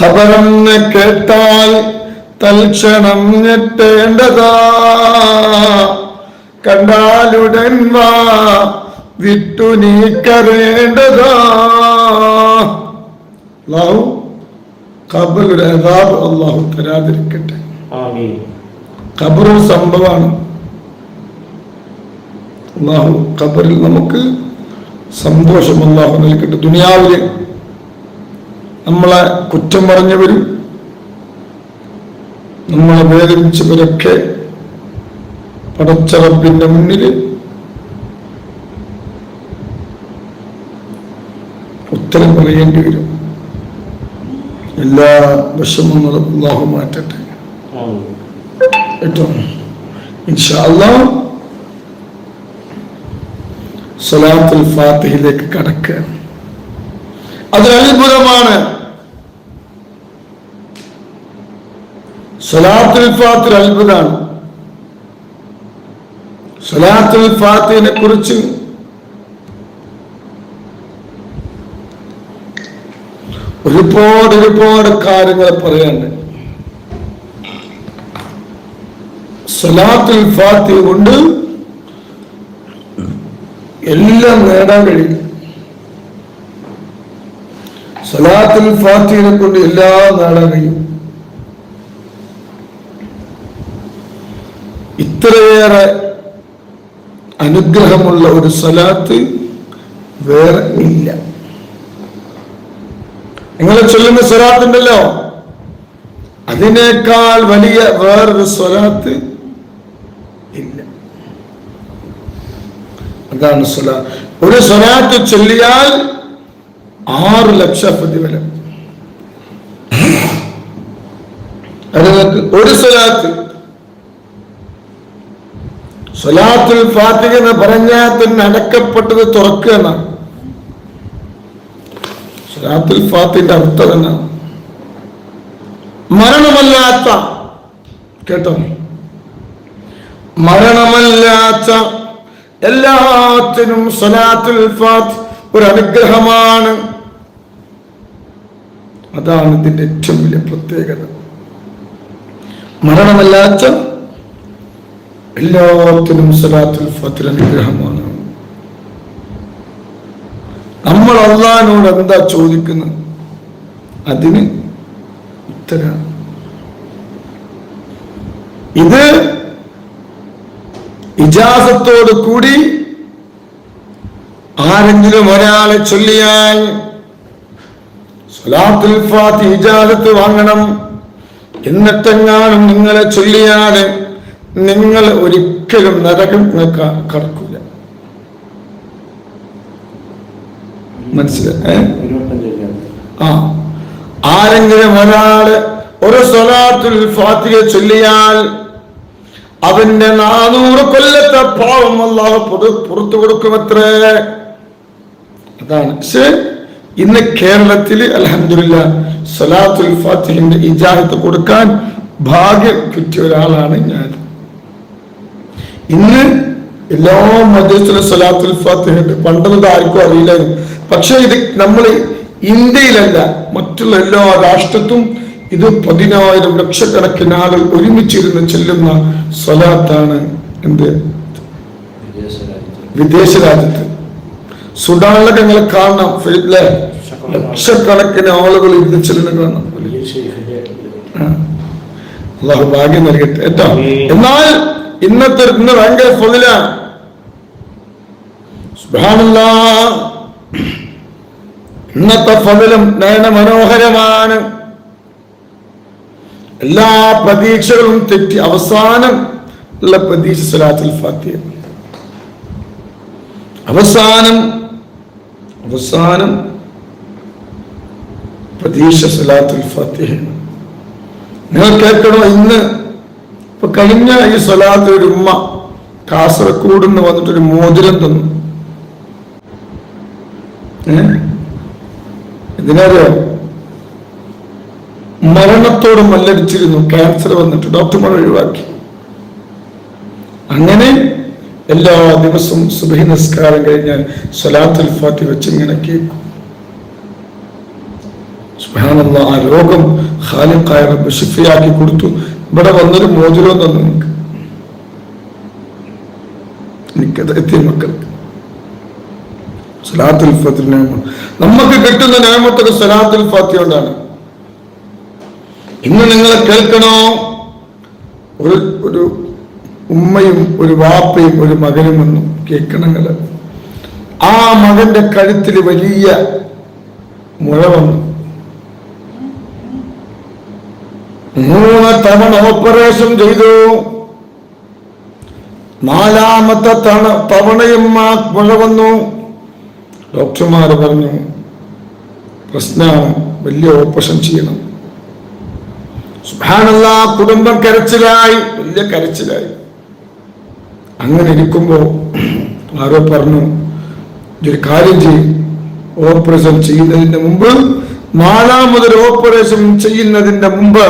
ഖബറെന്ന് കേട്ടാൽ തൽക്ഷണം ഞെട്ടേണ്ടതാ കണ്ടാലുടൻ വാ വിട്ടു നീക്കറേണ്ടതാ അള്ളാഹു ഖബറുടെ അതാബ് അള്ളാഹു തരാതിരിക്കട്ടെ. ആമീൻ. ഖബറൊരു സംഭവമാണ് അള്ളാഹു ഖബറിൽ നമുക്ക് സന്തോഷം അള്ളാഹു നൽകട്ടെ. ദുനിയാവിൽ നമ്മളെ കുറ്റം പറഞ്ഞവരും നമ്മളെ വേദനിച്ചവരൊക്കെ പടച്ചറപ്പിന്റെ മുന്നിൽ ഉത്തരം പറയേണ്ടി വരും. എല്ലാ വിഷമങ്ങളും അള്ളാഹു മാറ്റട്ടെ. കേട്ടോ? ഇൻഷാല്ലാ സലാത്തുൽ ഫാത്തിഹിലേക്ക് കടക്കുക അത് അത്ഭുതമാണ് സലാത്തുൽ ഫാത്തിർ അത്ഭുതമാണ്. സലാത്തുൽ ഫാത്തിനെ കുറിച്ച് ഒരുപാട് ഒരുപാട് കാര്യങ്ങൾ പറയാനുണ്ട്. സലാത്തുൽ ഫാത്തി കൊണ്ട് എല്ലാം നേടാൻ കഴിയും. സലാത്തുൽ ഫാത്തിനെ കൊണ്ട് എല്ലാം നേടാൻ കഴിയും. ഇത്രയേറെ അനുഗ്രഹമുള്ള ഒരു സ്ഥലത്ത് വേറെ ഇല്ല. നിങ്ങളെ ചൊല്ലുന്ന സ്വലാത്തുണ്ടല്ലോ. അതിനേക്കാൾ വലിയ വേറൊരു സ്വലാത്ത് ഇല്ല. അതാണ് സ്വലാ. ഒരു സ്വലാത്ത് ചൊല്ലിയാൽ ആറ് ലക്ഷ പ്രതിഫലം ഒരു സ്വലാത്ത് സ്വലാത്തുൽ ഫാത്തിഹ എന്ന് പറഞ്ഞാൽ തന്നെ അടക്കപ്പെട്ടത് തുറക്കുക എന്നാണ്. സ്വലാത്തുൽ ഫാത്തിന്റെ അർത്ഥം എന്നാണ്. മരണമല്ലാത്ത കേട്ടോ? മരണമല്ലാത്ത എല്ലാത്തിനും സ്വലാത്തുൽ ഫാത്ത് ഒരു അനുഗ്രഹമാണ്. അതാണ് ഇതിന്റെ ഏറ്റവും വലിയ പ്രത്യേകത. മരണമല്ലാത്ത എല്ലാത്തിനും സലാത്തുൽ ഫത്തിൽ അനുഗ്രഹമാണ്. നമ്മൾ അള്ളഹാനോട് എന്താ ചോദിക്കുന്നത്? അതിന് ഉത്തര ഇത് ഇജാസത്തോട് കൂടി ആരെങ്കിലും ഒരാളെ ചൊല്ലിയാൽ സലാത്തുൽ ഫാത്തി ഇജാസത്ത് വാങ്ങണം. എന്നിട്ടെങ്ങാനും നിങ്ങളെ ചൊല്ലിയാൽ നിങ്ങൾ ഒരിക്കലും നരകം കടക്കൂല. മനസ്സിലായി? ആ. ആരെങ്കിലും ഒരാൾ ഒരു സ്വലാത്തുൽ ഫാത്തിഹ ചൊല്ലിയാൽ അവന്റെ നാനൂറ് കൊല്ലത്തെ പാവം അള്ളാഹു പുറ- പുറത്തു കൊടുക്കുമത്രേ. അതാണ്. ഇന്ന് കേരളത്തിൽ അലഹമില്ല സലാത്തുൽ ഫാത്തിഹിന്റെ ഇജാഹത്ത് കൊടുക്കാൻ ഭാഗ്യം കിട്ടിയ ഒരാളാണ് ഞാൻ. ഇന്ന് എല്ലാ മദ്യത്തിലും സലാത്തുൽ ഫാത്തിഹുണ്ട് പണ്ടത് ആർക്കും അറിയില്ലായിരുന്നു. പക്ഷെ ഇത് നമ്മൾ ഇന്ത്യയിലല്ല മറ്റുള്ള എല്ലാ രാഷ്ട്രത്തും ഇത് പതിനായിരം ലക്ഷക്കണക്കിന് ആളുകൾ ഒരുമിച്ചിരുന്ന് ചെല്ലുന്ന സ്വലാത്താണ് എന്ത്? വിദേശ രാജ്യത്ത്. സുഡാനിലൊക്കെ നിങ്ങൾ കാണാം ലക്ഷക്കണക്കിന് ആളുകൾ ഇരുന്ന് ചെല്ലുന്ന കാണാം അള്ളാഹു ഭാഗ്യം നൽകട്ടെ. കേട്ടോ എന്നാൽ ഇന്നത്തെ ഇന്ന് ഭയങ്കര ഫതിലാണ്. ഇന്നത്തെ ഫതിലും നയന മനോഹരമാണ്. എല്ലാ പ്രതീക്ഷകളും തെറ്റി അവസാനം ഉള്ള പ്രതീക്ഷ സലാത്തുൽ ഫാത്തിയ അവസാനം അവസാനം പ്രതീക്ഷ സലാത്തുൽ ഫാത്തിഹ. നിങ്ങൾ കേൾക്കണോ ഇന്ന്? ഇപ്പൊ കഴിഞ്ഞ ഈ സ്വലാത്ത് ഒരു ഉമ്മ കാസർഗോഡ് നിന്ന് വന്നിട്ടൊരു മോതിരം തന്നു. ഇതിനറിയോ? മരണത്തോട് മല്ലടിച്ചിരുന്നു ക്യാൻസർ വന്നിട്ട് ഡോക്ടർമാർ ഒഴിവാക്കി. അങ്ങനെ എല്ലാ ദിവസവും സുബഹി നിസ്കാരം കഴിഞ്ഞാൽ സ്വലാത്തുൽ ഫാത്തി വെച്ച് ഇങ്ങനെ കേൾക്കും. സുബാനുള്ള ആ രോഗം ഖാലിഖായ റബ്ബ് ഷിഫയാക്കി കൊടുത്തു. ഇവിടെ വന്നൊരു മോചനം തന്നു എനിക്ക്. എനിക്കത് എത്തിയ മക്കൾക്ക്. സലാത്തുൽ ഫത്തിൽ നമുക്ക് കിട്ടുന്ന നിയമത്തൊക്കെ സലാത്തുൽ ഫാത്തി കൊണ്ടാണ്. ഇന്ന് നിങ്ങൾ കേൾക്കണോ? ഒരു ഒരു ഉമ്മയും ഒരു വാപ്പയും ഒരു മകനും ഒന്നും കേൾക്കണങ്ങൾ ആ മകന്റെ കഴുത്തിൽ വലിയ മുഴ വന്നു. മൂന്ന് തവണ ഓപ്പറേഷൻ ചെയ്തു. നാലാമത്തെ തവണ തവണയും ആ മഴ വന്നു. ഡോക്ടർമാർ പറഞ്ഞു പ്രശ്നമാണ് വലിയ ഓപ്പറേഷൻ ചെയ്യണം. കുടുംബം കരച്ചിലായി വലിയ കരച്ചിലായി. അങ്ങനെ ഇരിക്കുമ്പോ ആരോ പറഞ്ഞു ഒരു കാര്യം ചെയ്യും ഓപ്പറേഷൻ ചെയ്യുന്നതിന് മുമ്പ് നാലാമതൊരു ഓപ്പറേഷൻ ചെയ്യുന്നതിന്റെ മുമ്പ്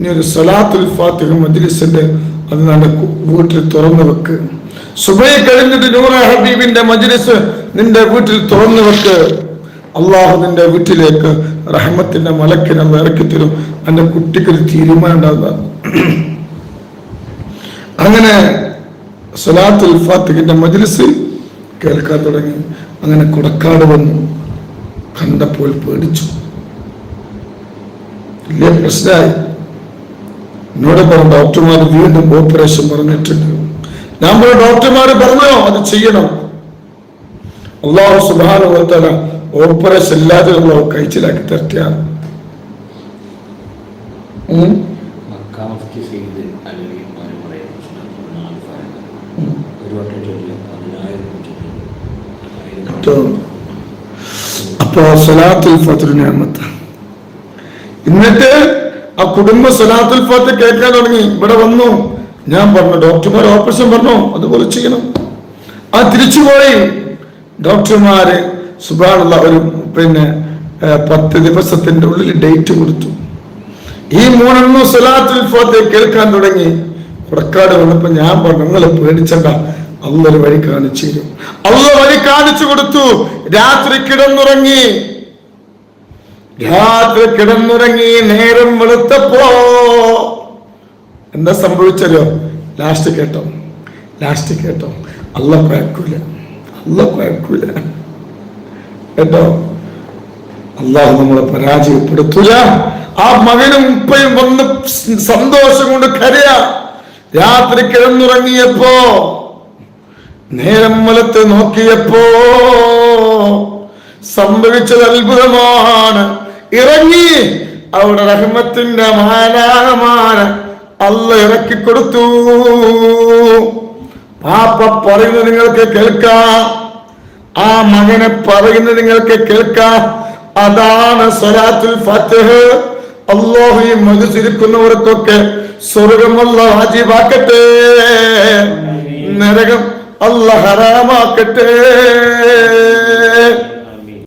ഇനി ഒരു സലാത്തുൽ ഫാത്തിഹ മജ്ലിസിന്റെ അത് നടക്കും വീട്ടിൽ തുറന്നു വെക്ക്. സുബൈ കഴിഞ്ഞിട്ട് നൂറ ഹബീബിന്റെ മജ്ലിസ് നിന്റെ വീട്ടിൽ തുറന്നു വെക്ക്. അള്ളാഹു നിന്റെ വീട്ടിലേക്ക് റഹ്മത്തിന്റെ മലക്കിനെ ഇറക്കി തരും. എന്റെ കുട്ടിക്കൊരു തീരുമാനം ഉണ്ടാകുക അങ്ങനെ സലാത്തുൽ ഫാത്തിഹിന്റെ മജ്ലിസ് കേൾക്കാൻ തുടങ്ങി. അങ്ങനെ കൊടക്കാട് വന്നു. കണ്ടപ്പോൾ പേടിച്ചു. വലിയ പ്രശ്നമായി. എന്നോട് പറഞ്ഞു ഡോക്ടർമാർ വീണ്ടും ഓപ്പറേഷൻ പറഞ്ഞിട്ടുണ്ട്. ഞാൻ പറഞ്ഞു ഡോക്ടർമാർ പറഞ്ഞോ? അത് ചെയ്യണം. അള്ളാഹു സുബാന പോലത്തല ഓപ്പറേഷൻ ഇല്ലാതെ നമ്മൾ കഴിച്ചിലാക്കി തരട്ടിയാണ്. അപ്പോ സലാത്തുൽ എന്നിട്ട് ആ കുടുംബ സലാത്തുൽ ഫാത്ത് കേൾക്കാൻ തുടങ്ങി. ഇവിടെ വന്നു. ഞാൻ പറഞ്ഞു ഡോക്ടർമാർ ഓപ്പറേഷൻ പറഞ്ഞു. അതുപോലെ ചെയ്യണം. ആ തിരിച്ചുപോയി ഡോക്ടർമാര് സുബാനുള്ള ഒരു പിന്നെ പത്ത് ദിവസത്തിന്റെ ഉള്ളിൽ ഡേറ്റ് കൊടുത്തു. ഈ മൂന്നെണ്ണം സലാത്തുൽ ഫാത്ത് കേൾക്കാൻ തുടങ്ങി. പുറക്കാട് വന്നപ്പോ ഞാൻ പറഞ്ഞു നിങ്ങൾ പേടിച്ചണ്ട. അള്ളൊരു വഴി കാണിച്ചു തരും. അള്ള വഴി കാണിച്ചു കൊടുത്തു. രാത്രി കിടന്നുറങ്ങി. രാത്രി കിടന്നുറങ്ങി നേരം വെളുത്തപ്പോ. എന്താ സംഭവിച്ചല്ലോ? ലാസ്റ്റ് കേട്ടോ. ലാസ്റ്റ് കേട്ടോ. അല്ല കുഴക്കൂല. അല്ല കുഴക്കൂല. കേട്ടോ? അള്ളാഹു നമ്മളെ പരാജയപ്പെടുത്തൂല. ആ മകനും ഉപ്പയും വന്ന് സന്തോഷം കൊണ്ട് കരയ. രാത്രി കിടന്നുറങ്ങിയപ്പോ നേരം വലത്ത് നോക്കിയപ്പോ സംഭവിച്ചത് അത്ഭുതമാണ്. ഇറങ്ങി അവിടെ റഹ്മത്തിന്റെ മാനാമാണ് അല്ല ഇറക്കി കൊടുത്തു പാപ്പ പറയുന്നത് നിങ്ങൾക്ക് കേൾക്കാം. ആ മകനെ പറയുന്നത് നിങ്ങൾക്ക് കേൾക്കാം. അതാണ് സലാത്തുൽ ഫാത്തിഹ്. അല്ലാഹു ഈ മനുസിരിക്കുന്നവർക്കൊക്കെ സ്വർഗമല്ല വാജിബാക്കട്ടെ നരകം അല്ല ഹറാമാക്കട്ടെ.